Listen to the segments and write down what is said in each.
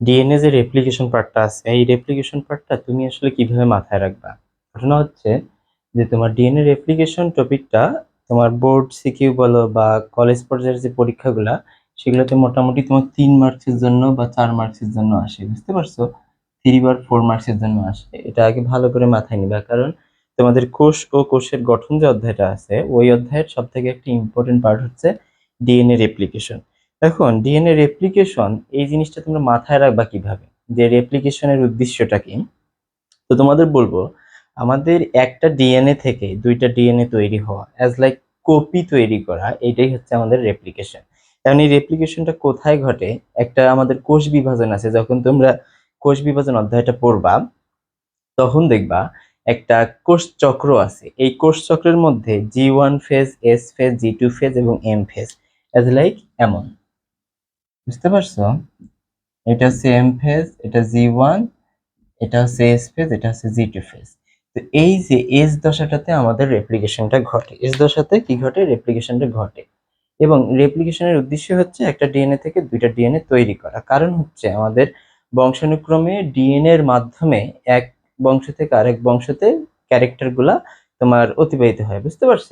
DNA যে replication পার্টটা আছে, এই রেপ্লিকেশন পার্টটা তুমি আসলে কীভাবে মাথায় রাখবা? ঘটনা হচ্ছে যে তোমার ডিএনএ রেপ্লিকেশন টপিকটা তোমার বোর্ড সিকিউ বলো বা কলেজ পর্যায়ের যে পরীক্ষাগুলা, সেগুলোতে মোটামুটি তোমার তিন মার্কসের জন্য বা চার মার্কসের জন্য আসে, বুঝতে পারছ? থ্রি বার ফোর মার্কসের জন্য আসে, এটা আগে ভালো করে মাথায় নিবা, কারণ তোমাদের কোষ ও কোষের গঠন যে অধ্যায়টা আছে, ওই অধ্যায়ের সব থেকে একটা ইম্পর্টেন্ট পার্ট হচ্ছে ডিএনএ রেপ্লিকেশন এখন ডিএনএ রেপ্লিকেশন এই জিনিসটা তোমরা মাথায় রাখবা কীভাবে? যে রেপ্লিকেশনের উদ্দেশ্যটা কি? তো তোমাদের বলব, আমাদের একটা ডিএনএ থেকে দুইটা ডিএনএ তৈরি হওয়া অ্যাজ লাইক কপি তৈরি করা, এটাই হচ্ছে আমাদের রেপ্লিকেশন এখন এই রেপ্লিকেশনটা কোথায় ঘটে? একটা আমাদের কোষ বিভাজন আছে, যখন তোমরা কোষ বিভাজন অধ্যায়টা পড়বা, তখন দেখবা একটা কোষ চক্র আছে, এই কোষ চক্রের মধ্যে G one phase S phase G two phase এবং এম ফেজ অ্যাজ লাইক এমন। বুঝতে পারছ? এটা হচ্ছে এম ফেজ এটা জি ওয়ান এটা হচ্ছে এস ফেজ এটা হচ্ছে জি টু ফেজ তো এই যে এস দশাটাতে আমাদের রেপ্লিকেশনটা ঘটে। এস দশাতে কি ঘটে? রেপ্লিকেশনটা ঘটে। এবং রেপ্লিকেশনের উদ্দেশ্য হচ্ছে একটা ডিএনএ থেকে দুইটা ডিএনএ তৈরি করা। কারণ হচ্ছে আমাদের বংশানুক্রমে ডিএনএ এর মাধ্যমে এক বংশ থেকে আরেক বংশতে ক্যারেক্টারগুলা তোমার অতিবাহিত হয়। বুঝতে পারছ?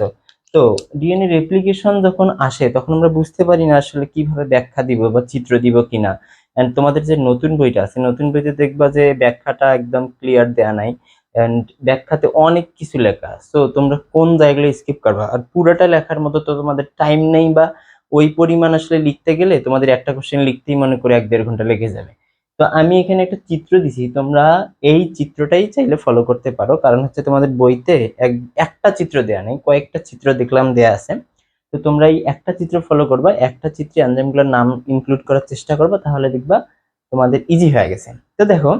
তো ডিএনএ রেপ্লিকেশন যখন আসে, তখন আমরা বুঝতে পারি না আসলে কীভাবে ব্যাখ্যা দিব বা চিত্র দিব কিনা। এন্ড তোমাদের যে নতুন বইটা আছে, নতুন বইতে দেখবা যে ব্যাখ্যাটা একদম ক্লিয়ার দেয়া নাই। এন্ড ব্যাখ্যাতে অনেক কিছু লেখা। সো তোমরা কোন জায়গায় স্কিপ করবা? আর পুরোটা লেখার মতো তো তোমাদের টাইম নেই বা ওই পরিমাণ আসলে লিখতে গেলে তোমাদের একটা কোশ্চেন লিখতেই মনে করে এক দেড় ঘণ্টা লেগে যাবে। তো আমি এখানে একটা চিত্র দিছি, তোমরা এই চিত্রটাই চাইলে ফলো করতে পারো। কারণ হচ্ছে তোমাদের বইতে এক, একটা চিত্র দেয়া নেই, কয়েকটা চিত্র দেখলাম দেয়া আছে। তো তোমরা এই একটা চিত্র ফলো করবা, একটা চিত্রে আঞ্জামগুলোর নাম ইনক্লুড করার চেষ্টা করবা, তাহলে দেখবা তোমাদের ইজি হয়ে গেছে। তো দেখো,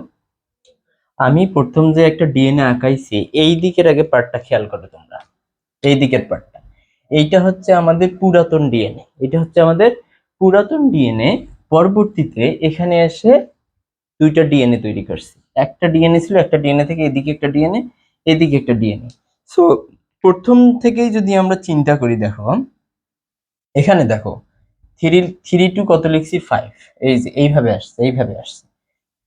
আমি প্রথম যে একটা ডিএনএ আঁকাইছি, এই দিকের আগে পার্টটা খেয়াল করো তোমরা। এই দিকের পার্টটা এইটা হচ্ছে আমাদের পুরাতন ডিএনএ এটা হচ্ছে আমাদের পুরাতন ডিএনএ পরবর্তীতে এখানে এসে দুইটা ডিএনএ তৈরি করছি। একটা ডিএনএ ছিল, একটা ডিএনএ থেকে এদিকে একটা ডিএনএ এদিকে একটা ডিএনএ সো প্রথম থেকেই যদি আমরা চিন্তা করি, দেখো, এখানে দেখো থ্রি থ্রি টু কত লিখছি? ফাইভ এই যে, এইভাবে আসছে এইভাবে আসছে।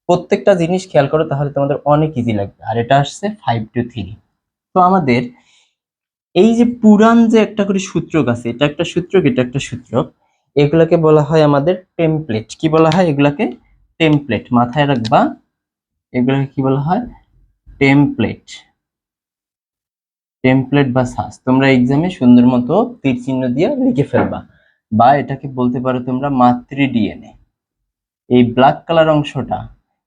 প্রত্যেকটা জিনিস খেয়াল করো, তাহলে তোমাদের অনেক ইজি লাগবে। আর এটা আসছে ফাইভ টু থ্রি তো আমাদের এই যে পুরান যে একটা করে সূত্রক আছে, এটা একটা সূত্রক এটা একটা সূত্রক এগুলাকে বলা হয় আমাদের টেমপ্লেট কি বলা হয়? এগুলাকে টেমপ্লেট মাথায় রাখবা। এগুলোকে কি বলা হয়? টেমপ্লেট টেমপ্লেট বা সাস তোমরা এক্সামে সুন্দর মতো তীর চিহ্ন দিয়ে লিখে ফেলবা। বা এটাকে বলতে পারো তোমরা মাতৃ ডিএনএ এই ব্ল্যাক কালার অংশটা,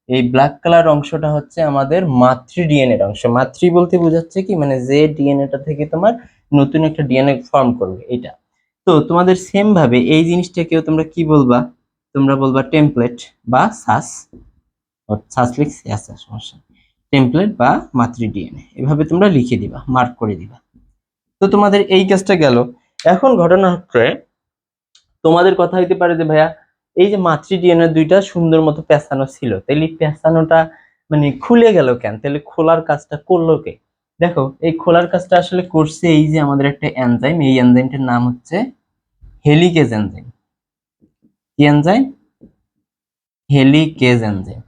এই ব্ল্যাক কালার অংশটা হচ্ছে আমাদের মাতৃ ডিএনএ অংশ। মাতৃ বলতে বোঝাচ্ছে কি? মানে যে ডিএনএটা থেকে তোমার নতুন একটা ডিএনএ ফর্ম করবে, এটা। তো তোমাদের সেম ভাবে এই জিনিসটাকেও তোমরা কি বলবা? তোমরা বলবা টেমপ্লেট বা সাস সাস লিখছি আচ্ছা সমস্যা টেমপ্লেট বা মাতৃ ডিএনএ এভাবে তোমরা লিখে দিবা মার্ক করে দিবা। তো তোমাদের এই কাজটা গেল। এখন ঘটনা হচ্ছে, তোমাদের কথা হইতে পারে যে ভাইয়া, এই যে মাতৃ ডিএনএ দুইটা সুন্দর মতো পেঁচানো ছিল তাহলে পেঁচানোটা মানে খুলে গেল কেন? তাহলে খোলার কাজটা করল কে? দেখো, এই খোলার কাজটা আসলে করছে এই যে আমাদের একটা এনজাইম এই এনজাইমটার নাম হচ্ছে হেলিকেজ এনজাইম কি এনজাইম হেলিকেজ এনজাইম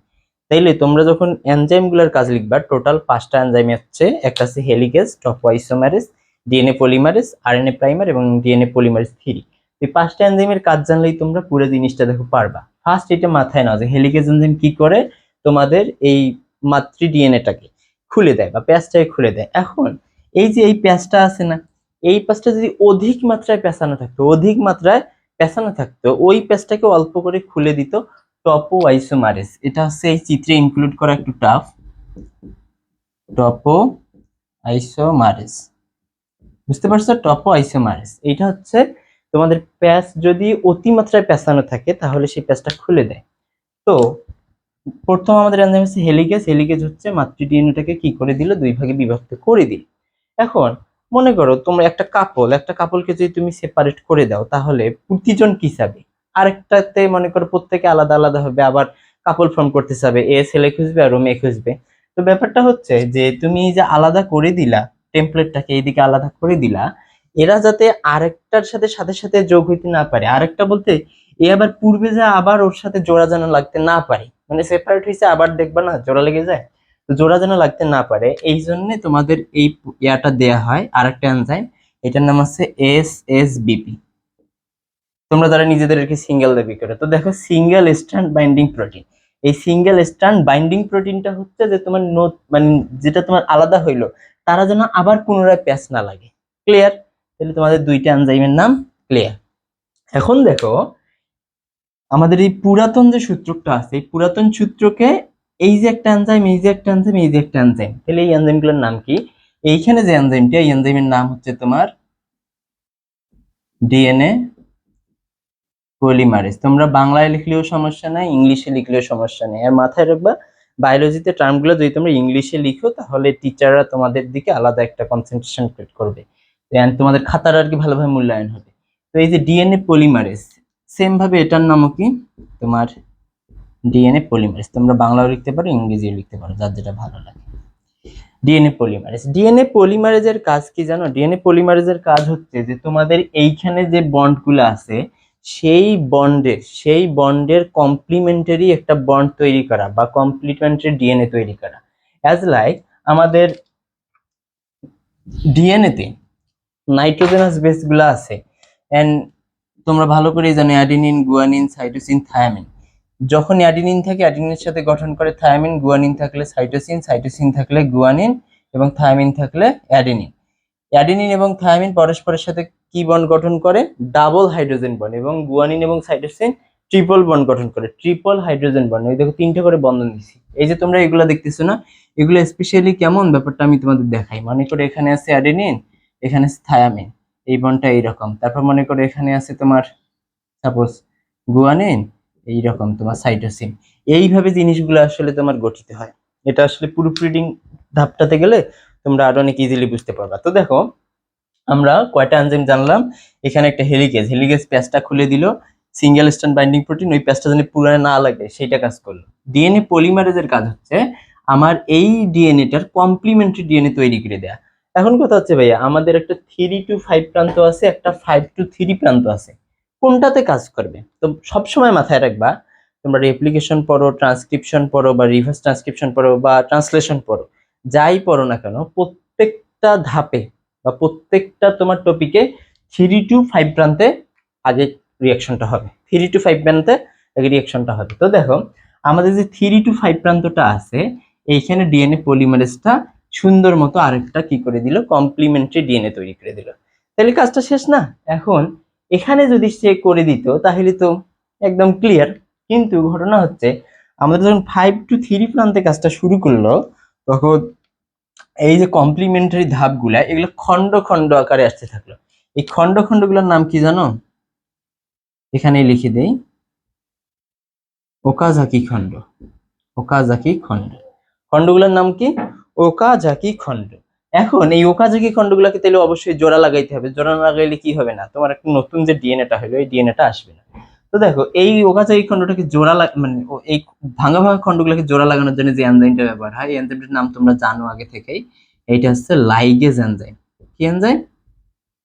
তাইলে তোমরা যখন এনজাইমগুলার কাজ লিখবা টোটাল পাঁচটা এনজাইম হচ্ছে একটা আছে helicase topoisomerase DNA polymerase RNA primer এবং ডিএনএ পলিমারেজ থ্রি এই পাঁচটা এনজাইমের কাজ জানলেই তোমরা পুরো জিনিসটা দেখো পারবা। ফার্স্ট এটা মাথায় নাও যে হেলিকেজ এনজাইম কি করে? তোমাদের এই মাতৃ ডিএনএটাকে খুলে দেয় বা প্যাচটাকে খুলে দেয়। এখন এই যে এই প্যাঁচটা আছে না, এই প্যাঁচটা যদি অধিক মাত্রায় পেঁচানো থাকতো, অধিক মাত্রায় পেঁচানো থাকতো, ওই প্যাচটাকে অল্প করে খুলে দিত টপো আইসোমারেস এটা হচ্ছে এই চিত্রে ইনক্লুড করা একটু টাফ টপো আইসোমারেস বুঝতে পারছ? টপো আইসোমারেস এটা হচ্ছে তোমাদের প্যাচ যদি অতিমাত্রায় পেঁচানো থাকে, তাহলে সেই প্যাচটা খুলে দেয়। তো, প্রথম আমাদের এনজাইম হচ্ছে হেলিকেজ হেলিকেজ হচ্ছে মাতৃ ডিএনএটাকে কি করে দিল? দুই ভাগে বিভক্ত করে দিল। এখন মনে করো তোমরা একটা কাপল একটা কাপলকে যদি তুমি সেপারেট করে দাও, তাহলে প্রতিজন কি চাবে? আরেকটাতে মনে করো প্রত্যেকে আলাদা আলাদা হবে, আবার কাপল ফর্ম করতে চাবে, এ ছেলে খুঁজবে আর মেয়ে খুঁজবে। তো ব্যাপারটা হচ্ছে যে তুমি যে আলাদা করে দিলা টেমপ্লেটটাকে এইদিকে আলাদা করে দিলা, এরা যাতে আরেকটার সাথে সাথে সাথে যোগ হইতে না পারে। আরেকটা বলতে, এ আবার পূর্বে যা আবার ওর সাথে জোড়া যেন লাগতে না পারে। মানে সেপারেট হয়েছে আবার দেখবা না, জোড়া লেগে যায়। জোড়া যেন লাগতে না পারে, এই জন্য তোমাদের এই ইয়াটা দেয়া হয় আর একটা এনজাইম এটার নাম হচ্ছে এস এস বিপি তোমরা যারা নিজেদেরকে সিঙ্গেল দাবি করে। তো দেখো সিঙ্গেল স্ট্যান্ড বাইন্ডিং প্রোটিন এই সিঙ্গেল স্ট্যান্ড বাইন্ডিং প্রোটিনটা হচ্ছে যে তোমার নো- মানে যেটা তোমার আলাদা হইল, তারা যেন আবার পুনরায় প্যাচ না লাগে। ক্লিয়ার তাহলে তোমাদের দুইটা এনজাইমের নাম ক্লিয়ার এখন দেখো, আমাদের এই পুরাতন যে সূত্রটা আছে, এই পুরাতন সূত্রকে এই যে একটা এনজাইম এই যে একটা এনজাইম এই যে একটা এনজাইম তাহলে এই এনজাইমগুলোর নাম কি? এইখানে যে এনজাইমটা এই এনজাইমের নাম হচ্ছে তোমার ডিএনএ পলিমারেজ তোমরা বাংলায় লিখলেও সমস্যা নাই, ইংলিশে লিখলেও সমস্যা নেই। আর মাথায় রাখবা বায়োলজিতে টার্মগুলো যদি তোমরা ইংলিশে লিখো, তাহলে টিচাররা তোমাদের দিকে আলাদা একটা কনসেন্ট্রেশন ক্রিয়েট করবে। And তোমাদের খাতার আর কি ভালোভাবে মূল্যায়ন হবে। তো এই যে ডিএনএ পলিমারেজ সেম ভাবে এটার নামও কি? তোমার ডিএনএ পলিমারেজ তোমরা বাংলাও লিখতে পারো, ইংরেজিও লিখতে পারো, যার যেটা ভালো লাগে। ডিএনএ পলিমারেজ ডিএনএ পলিমারেজের কাজ কি জানো? ডিএনএ পলিমারেজের কাজ হচ্ছে যে, তোমাদের এইখানে যে বন্ডগুলো আছে, সেই বন্ডের সেই বন্ডের কমপ্লিমেন্টারি একটা বন্ড তৈরি করা বা কমপ্লিমেন্টারি ডিএনএ তৈরি করা। অ্যাজ লাইক আমাদের ডিএনএতে নাইট্রোজেনাস বেসগুলো আছে। অ্যান্ড তোমরা ভালো করেই জানো অ্যাডিনিন গুয়ানিন সাইটোসিন থায়ামিন যখন অ্যাডিনিন থাকে অ্যাডিনিনের সাথে গঠন করে থায়ামিন গুয়ানিন থাকলে সাইটোসিন সাইটোসিন থাকলে গুয়ানিন এবং থায়ামিন থাকলে অ্যাডিনিন অ্যাডিনিন এবং থায়ামিন পরস্পরের সাথে কি বন্ড গঠন করে? ডাবল হাইড্রোজেন বন্ড এবং গুয়ানিন এবং সাইটোসিন ট্রিপল বন্ড গঠন করে ট্রিপল হাইড্রোজেন বন্ড এই দেখো তিনটে করে বন্ধন দিছি। এই যে তোমরা এগুলো দেখতেছো না, এগুলো স্পেশালি কেমন? ব্যাপারটা আমি তোমাদের দেখাই। মনে করে এখানে আছে অ্যাডিনিন এখানে আছে থায়ামিন এই বন্ডটা এইরকম। তারপর মনে করো এখানে আছে তোমার সাপোজ গুয়ানিন এইরকম তোমার সাইটোসিন এইভাবে জিনিসগুলো আসলে তোমার গঠিত হয়। এটা আসলে প্রুফ রিডিং ধাপটাতে গেলে তোমরা আরও অনেক ইজিলি বুঝতে পারবা। তো দেখো, আমরা কয়টা এনজাইম জানলাম? এখানে একটা হেলিকেজ হেলিকেজ প্যাচটা খুলে দিল। সিঙ্গেল স্ট্যান্ড বাইন্ডিং প্রোটিন ওই প্যাচটা যেন পুরানো না লাগে সেটা কাজ করল। ডিএনএ পলিমারেজের কাজ হচ্ছে, আমার এই ডিএনএটার কমপ্লিমেন্টারি ডিএনএ তৈরি করে দেয়া। এখন কথা হচ্ছে ভাইয়া, আমাদের একটা থ্রি টু ফাইভ প্রান্ত আছে, একটা ফাইভ টু থ্রি প্রান্ত আছে। কোনটাতে কাজ করবে? তো সবসময় মাথায় রাখবা, তোমরা রেপ্লিকেশন পড়ো ট্রান্সক্রিপশন পড়ো বা রিভার্স ট্রান্সক্রিপশন পড়ো বা ট্রান্সলেশন পড়ো, যাই পড়ো না কেন, প্রত্যেকটা ধাপে বা প্রত্যেকটা তোমার টপিকে থ্রি টু ফাইভ প্রান্তে আগে রিয়াকশনটা হবে। থ্রি টু ফাইভ প্রান্তে আগে রিয়াকশনটা হবে। তো দেখো, আমাদের যে থ্রি টু ফাইভ প্রান্তটা আছে, এইখানে ডিএনএ পলিমারেজটা সুন্দর মতো আরেকটা কি করে দিল? কমপ্লিমেন্টারি ডিএনএ তৈরি করে দিল। তাহলে কাজটা শেষ না? এখন এখানে যদি সে করে দিত, তাহলে তো একদম ক্লিয়ার কিন্তু ঘটনা হচ্ছে, আমাদের যখন ফাইভ টু থ্রি প্রান্তে কাজটা শুরু করল, তখন এই যে কমপ্লিমেন্টারি ধাপগুলা, এগুলো খন্ড খন্ড আকারে আসতে থাকল। এই খন্ড খন্ডগুলোর নাম কি জানো? এখানে লিখে দেই। ওকাজাকি খণ্ড। ওকাজাকি খণ্ড। খণ্ডগুলোর নাম কি? ওকাজাকি খণ্ড। এখন এই ওকাজাকি খণ্ডগুলোকে তাহলে অবশ্যই জোড়া লাগাইতে হবে। জোড়া লাগাইলে কি হবে না? তোমার একটা নতুন যে ডিএনএটা হলো এই ডিএনএটা আসবে না। তো দেখো, এই ওকাজাকি খণ্ডটাকে জোড়া লাগ মানে এই ভাঙা ভাঙা খণ্ডগুলোকে জোড়া লাগানোর জন্য যে এনজাইমটা ব্যবহার হয়, এই এনজাইমটার নাম তোমরা জানো আগে থেকেই। এইটা হচ্ছে লাইগেজ এনজাইম কি এনজাইম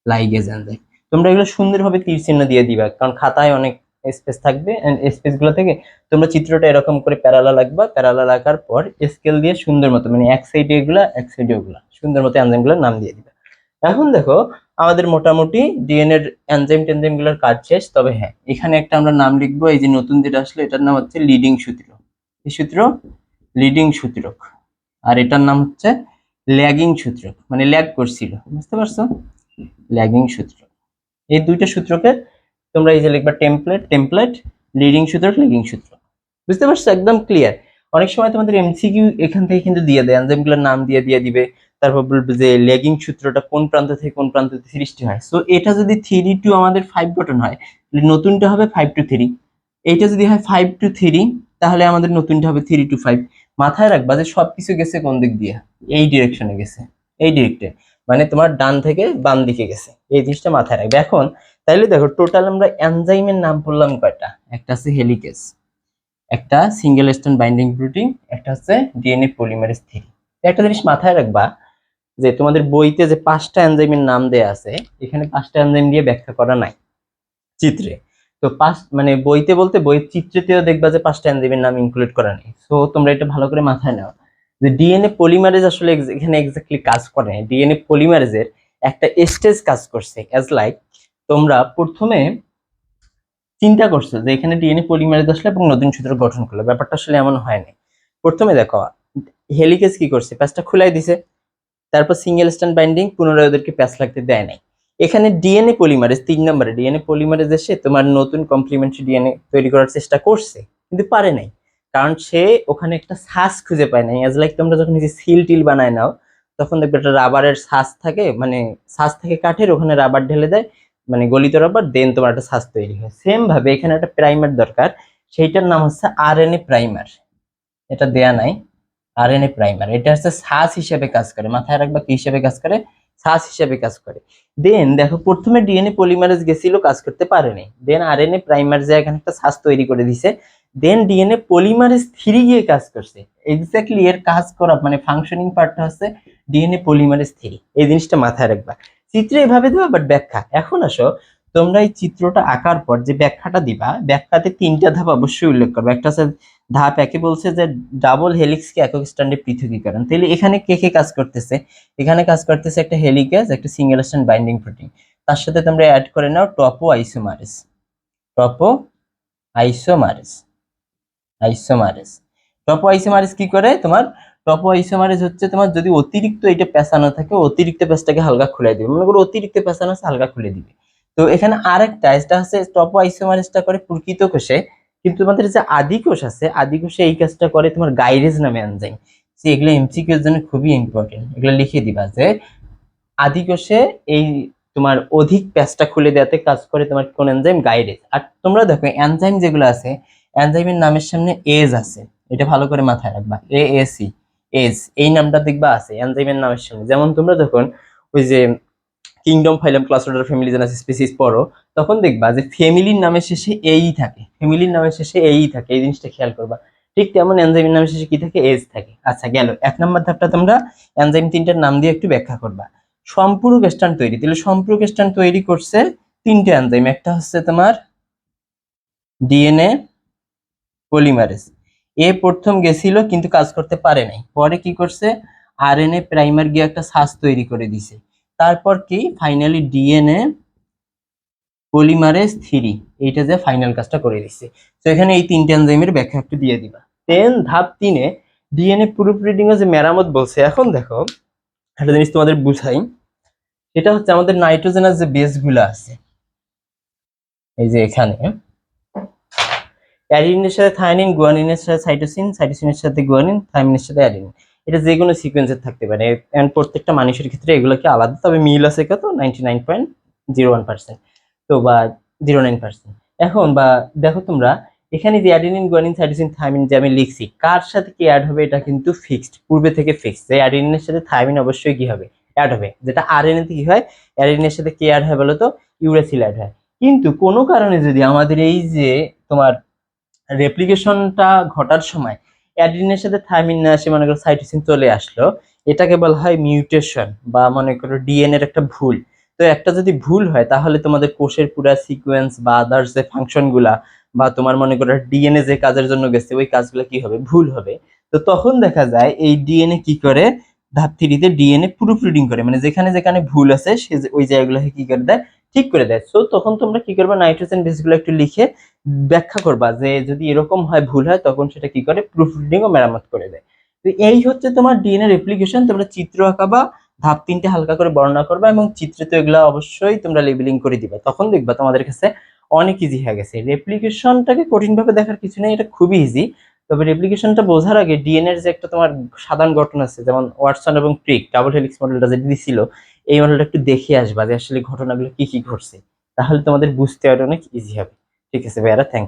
লাইগেজ এনজাইম তোমরা এগুলো সুন্দরভাবে তীর চিহ্ন দিয়ে দিবা, কারণ খাতায় অনেক স্পেস থাকবে স্পেসগুলো থেকে তোমরা চিত্রটা এরকম করে প্যারালা লাগবা প্যারালা লাগার পর স্কেল দিয়ে সুন্দর মতো মানে এক সাইডে এগুলা, এক সাইডে ওগুলা সুন্দর মতো এনজাইমগুলোর নাম দিয়ে দিবা। এখন দেখো, আমাদের মোটামুটি ডিএনএর এনজাইম টেনজাইমগুলোর কাজ শেষ, তবে হ্যাঁ এখানে একটা আমরা নাম লিখব, এই যে নতুন যেটা আসলো, এটার নাম হচ্ছে লিডিং সূত্র। এই সূত্র? লিডিং সূত্রক। আর এটার নাম হচ্ছে ল্যাগিং সূত্রক মানে ল্যাগ করছিল, বুঝতে পারছ? ল্যাগিং সূত্র। এই দুইটা সূত্রকে তোমরা এই যে লিখবা টেমপ্লেট টেমপ্লেট লিডিং সূত্র ল্যাগিং সূত্র বুঝতে পারছ? একদম ক্লিয়ার অনেক সময় তোমাদের এমসিকিউ এখান থেকে কিন্তু দিয়ে দেয় এনজাইমগুলোর নাম দিয়ে দিয়ে দিবে। তারপর বলবে যে লেগিং সূত্রটা কোন প্রান্ত থেকে কোন প্রান্ত সৃষ্টি হয়। সো এটা যদি থ্রি টু আমাদের ফাইভ বটন হয় নতুনটা হবে ফাইভ টু থ্রি এইটা যদি হয় ফাইভ টু থ্রি তাহলে আমাদের নতুনটা হবে থ্রি টু ফাইভ মাথায় রাখবা যে সবকিছু গেছে কোন দিক দিয়ে? এই ডিরেকশনে গেছে, এই ডিরেক্টে মানে তোমার ডান থেকে বাম দিকে গেছে। এই জিনিসটা মাথায় রাখবে। এখন, তাইলে দেখো টোটাল আমরা এনজাইমের নাম বললাম কয়টা? একটা আছে হেলিকেস একটা সিঙ্গেল স্ট্যান্ড বাইন্ডিং প্রোটিন একটা হচ্ছে ডিএনএ পলিমারেজ থ্রি একটা জিনিস মাথায় রাখবা যে তোমাদের বইতে যে পাঁচটা এনজাইমের নাম দেয়া আছে, এখানে পাঁচটা এনজাইম দিয়ে ব্যাখ্যা করা নাই। চিত্রে। তো পাঁচ মানে বইতে বলতে বইয়ের চিত্রতেও দেখবা যে পাঁচটা এনজাইমের নাম ইনক্লুড করা নেই। সো তোমরা এটা ভালো করে মাথায় নাও। যে ডিএনএ পলিমারেজ আসলে এখানে এক্স্যাক্টলি কাজ করে ডিএনএ পলিমারেজের একটা স্টেজ কাজ করছে। অ্যাজ লাইক তোমরা প্রথমে চিন্তা করছ যে এখানে ডিএনএ পলিমারেজ আসলে এবং নতুন সূত্র গঠন করল। ব্যাপারটা আসলে এমন হয় হয়নি প্রথমে দেখো, হেলিকেজ কি করছে? প্যাচটা খুলাই দিছে। তারপর সিঙ্গেল স্ট্যান্ড বাইন্ডিং পুনরায় ওদেরকে প্যাচ লাগতে দেয় নাই। এখানে ডিএনএ পলিমারেজ তিন নম্বরে ডিএনএ পলিমারেজ এসে তোমার নতুন কমপ্লিমেন্টারি ডিএনএ তৈরি করার চেষ্টা করছে, কিন্তু পারে নাই। কারণ সে ওখানে একটা শ্বাস খুঁজে পায় নাই। অ্যাজ লাইক তোমরা যখন যে সিল টিল বানায় নাও, তখন দেখবে একটা রাবারের শ্বাস থাকে মানে শ্বাস থেকে কাঠের, ওখানে রাবার ঢেলে দেয় মানে গলিত রাবার দেন তোমার একটা শ্বাস তৈরি হয়। সেম ভাবে এখানে একটা প্রাইমার দরকার, সেইটার নাম হচ্ছে আরএনএ প্রাইমার এটা দেয়া নাই। আরএনএ প্রাইমার এটা হচ্ছে শ্বাস হিসেবে কাজ করে, মাথায় রাখবা কি হিসেবে কাজ করে? শ্বাস হিসেবে কাজ করে। দেন দেখো, প্রথমে ডিএনএ পলিমারেজ গেছিল, কাজ করতে পারেনি। দেন আরএনএ প্রাইমার যে এখানে একটা শ্বাস তৈরি করে দিছে দেন ডিএনএ পলিমারেজ থ্রি গিয়ে কাজ করছে। এক্স্যাক্টলি এর কাজ করা মানে ফাংশনিং পার্টটা হচ্ছে ডিএনএ পলিমারেজ থ্রি। এই জিনিসটা মাথায় রাখবা। চিত্রে এভাবে দেওয়া বাট ব্যাখ্যা। এখন আসো, তোমরা এই চিত্রটা আঁকার পর যে ব্যাখ্যাটা দিবা, ব্যাখ্যাতে তিনটা ধাপ অবশ্যই উল্লেখ করবে। একটা হচ্ছে ধাপ একে বলছে যে ডাবল হেলিক্সকে একক স্ট্যান্ডে পৃথকীকরণ। তাহলে এখানে কে কে কাজ করতেছে? এখানে কাজ করতেছে একটা হেলিকেজ একটা সিঙ্গেল স্ট্যান্ড বাইন্ডিং প্রোটিন তার সাথে তোমরা অ্যাড করে নাও টপো আইসোমারেস টপো আইসোমারেস আইসোমারেস টপো আইসোমারেস কি করে? তোমার টপো আইসোমারেস হচ্ছে তোমার যদি অতিরিক্ত এটা পেঁচানো থাকে, অতিরিক্ত পেঁচটাকে হালকা খুলে দিবে। মনে করো অতিরিক্ত পেঁচানো আছে, হালকা খুলে দিবে। তো এখানে আরেকটা, এটা হচ্ছে টপো আইসোমারেসটা করে প্রকৃত কোষে কিন্তু তোমাদের যে আদি কোষ আছে, আদি কোষে এই কাজটা করে তোমার গাইরেজ নামে এনজাইম। সে এগুলো এমসিকিউ এর জন্য খুবই ইম্পর্টেন্ট এগুলো লিখে দিবা যে আদি কোষে এই তোমার অধিক প্যাচটা খুলে দেওয়াতে কাজ করে তোমার কোন এনজাইম গাইরেজ। আর তোমরা দেখো, এনজাইম যেগুলো আছে, এনজাইমের নামের সামনে এজ আছে। এটা ভালো করে মাথায় রাখবা। এ এসি এজ, এই নামটা দেখবা আছে, এনজাইমের নামের সামনে। যেমন তোমরা যখন ওই যে kingdom phylum class order family genus species পড়ো, তখন দেখবা যে ফ্যামিলির নামের শেষে এই থাকে। ফ্যামিলির নামের শেষে এই থাকে, এই জিনিসটা খেয়াল করবা। ঠিক তেমন এনজাইমের নামের শেষে কি থাকে? এজ থাকে। আচ্ছা গেল। এক নম্বর ধাপটা তোমরা এনজাইম তিনটার নাম দিয়ে একটু ব্যাখ্যা করবা। সম্পূরক স্ট্যান্ড তৈরি। তাহলে সম্পূরক স্ট্যান্ড তৈরি করছে তিনটে এনজাইম একটা হচ্ছে তোমার ডিএনএ পলিমারেজ এ প্রথম গেছিল কিন্তু কাজ করতে পারে নাই। পরে কি করছে? আরএনএ প্রাইমার গিয়ে একটা শ্বাস তৈরি করে দিছে। তারপর কি? ফাইনালি ডিএনএ পলিমারেজ থ্রি, এইটা যে ফাইনাল কাজটা করে দিচ্ছে তো এখানে এই তিনটে এনজাইমের ব্যাখ্যা একটু দিয়ে দিবা। দেন ধাপ তিনে ডিএনএ প্রুফ রিডিং যে মেরামত বলছে, এখন দেখো, একটা জিনিস তোমাদের বুঝাই। এটা হচ্ছে আমাদের নাইট্রোজেনের যে বেসগুলো আছে, এই যে এখানে। অ্যাডিনিনের সাথে থায়ানিন গুয়ানিনের সাথে সাইটোসিন সাইটোসিনের সাথে গুয়ানিন থায়ামিনের সাথে অ্যাডিনিন এটা যে কোনো সিকোয়েন্সের থাকতে পারে। And প্রত্যেকটা মানুষের ক্ষেত্রে এগুলোকে আলাদা, তবে মিল আছে কত? Ninety nine point zero one percent তো বা জিরো নাইন পার্সেন্ট এখন বা দেখো তোমরা, এখানে যে অ্যাডিনিন গুয়ানিন সাইটোসিন থাইমিন যে আমি লিখছি, কার সাথে কি অ্যাড হবে এটা কিন্তু ফিক্সড পূর্বে থেকে ফিক্সড যে অ্যাডিনিনের সাথে থাইমিন অবশ্যই কি হবে? অ্যাড হবে। যেটা আরএনএ তে কি হয়? অ্যাডিনিনের সাথে কে অ্যাড হয় বলো তো ইউরেসিল অ্যাড হয়। কিন্তু কোনো কারণে যদি আমাদের এই যে তোমার রেপ্লিকেশনটা ঘটার সময় অ্যাডিনের সাথে থাইমিন না আসে মনে করো সাইটোসিন চলে আসলো, এটাকে বলা হয় মিউটেশন বা মনে করো ডিএনএর একটা ভুল। তো একটা যদি ভুল হয়, তাহলে তোমাদের কোষের পুরা সিকোয়েন্স বা আদার্স যে ফাংশনগুলা বা তোমার মনে করো ডিএনএ যে কাজের জন্য গেছে, ওই কাজগুলো কি হবে? ভুল হবে। তো তখন দেখা যায় এই ডিএনএ কি করে? ধাপ থ্রিতে ডিএনএ প্রুফ রিডিং করে। মানে যেখানে যেখানে ভুল আছে, সে ওই জায়গাগুলোকে কি করে দেয়? ঠিক করে দেয়। সো তখন তোমরা কি করবে? নাইট্রোজেন বেসগুলো একটু লিখে ব্যাখ্যা করবা যে যদি এরকম হয়, ভুল হয়, তখন সেটা কি করে? প্রুফ রিডিং ও মেরামত করে দেয়। তো এই হচ্ছে তোমার ডিএনএ রেপ্লিকেশন তোমরা চিত্র আঁকাবা ধাপ তিনটে হালকা করে বর্ণনা করবা এবং চিত্রে তো এগুলো অবশ্যই তোমরা লেবেলিং করে দিবা। তখন দেখবা তোমাদের কাছে অনেক ইজি হয়ে গেছে। রেপ্লিকেশনটাকে কঠিন ভাবে দেখার কিছু নেই, এটা খুবই ইজি তবে রেপ্লিকেশনটা বোঝার আগে ডিএনএ এর যে একটা তোমার সাধারণ গঠন আছে, যেমন ওয়াটসন এবং ক্রিক, ডাবল হেলিক্স মডেলটা যেটা দিছিল, এই মডেলটা একটু দেখে আসবা যে আসলে ঘটনাগুলো কি কি ঘটছে। তাহলে তোমাদের বুঝতে আরও অনেক ইজি হবে। ঠিক আছে ভাইয়ারা থ্যাংক